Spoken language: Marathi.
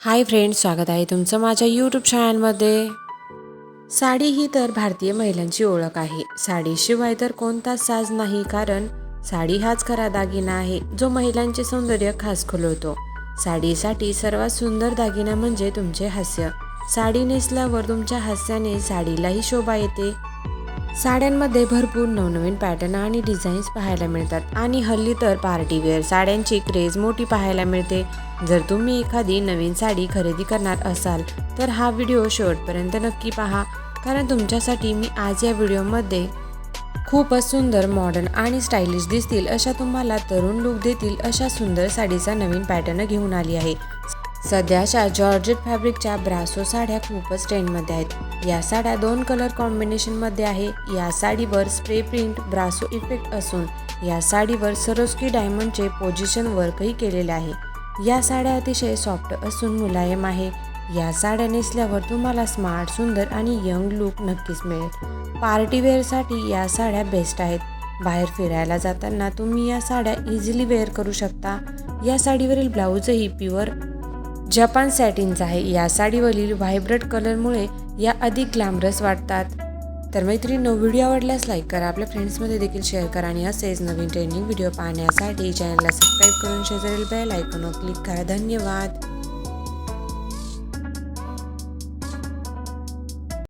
हाय फ्रेंड्स स्वागत आहे तुमचं माझ्या यूट्यूब चॅनलमध्ये साडी ही तर भारतीय महिलांची ओळख आहे. साडीशिवाय तर कोणताच साज नाही कारण साडी हाच खरा दागिना आहे जो महिलांचे सौंदर्य खास खुलवतो. साडीसाठी सर्वात सुंदर दागिना म्हणजे तुमचे हास्य. साडी नेसल्यावर तुमच्या हास्याने साडीलाही शोभा येते साड्यांमध्ये भरपूर नवनवीन पॅटर्न आणि डिझाईन्स पाहायला मिळतात. आणि हल्ली तर पार्टीवेअर साड्यांची क्रेज मोठी पाहायला मिळते. जर तुम्ही एखादी नवीन साडी खरेदी करणार असाल तर हा व्हिडिओ शेवटपर्यंत नक्की पहा. कारण तुमच्यासाठी मी आज या व्हिडिओमध्ये खूपच सुंदर मॉडर्न आणि स्टायलिश दिसतील अशा तुम्हाला तरुण लुक देतील अशा सुंदर साडीचा नवीन पॅटर्न घेऊन आली आहे. सध्याच्या जॉर्जेट फॅब्रिकच्या ब्रासो साड्या खूपच ट्रेंडमध्ये आहेत. या साड्या दोन कलर कॉम्बिनेशनमध्ये आहे. या साडीवर स्प्रे प्रिंट ब्रासो इफेक्ट असून या साडीवर सरोस्की डायमंडचे पोझिशन वर्कही केलेले आहे. या साड्या अतिशय सॉफ्ट असून मुलायम आहे. या साड्या नेसल्यावर तुम्हाला स्मार्ट सुंदर आणि यंग लुक नक्कीच मिळेल. पार्टीवेअरसाठी या साड्या बेस्ट आहेत. बाहेर फिरायला जाताना तुम्ही या साड्या इझिली वेअर करू शकता. या साडीवरील ब्लाऊजही प्युअर जपान सॅटिन्स आहे. या साडीवरील व्हायब्रट कलरमुळे या अधिक ग्लॅमरस वाटतात. तर मैत्रिणींनो व्हिडिओ आवडल्यास लाईक करा. आपल्या फ्रेंड्समध्ये देखील शेअर करा आणि असेच नवीन ट्रेंडिंग व्हिडिओ पाहण्यासाठी चॅनलला सबस्क्राईब करून शेजारील बेल आयकॉनवर क्लिक करा. धन्यवाद.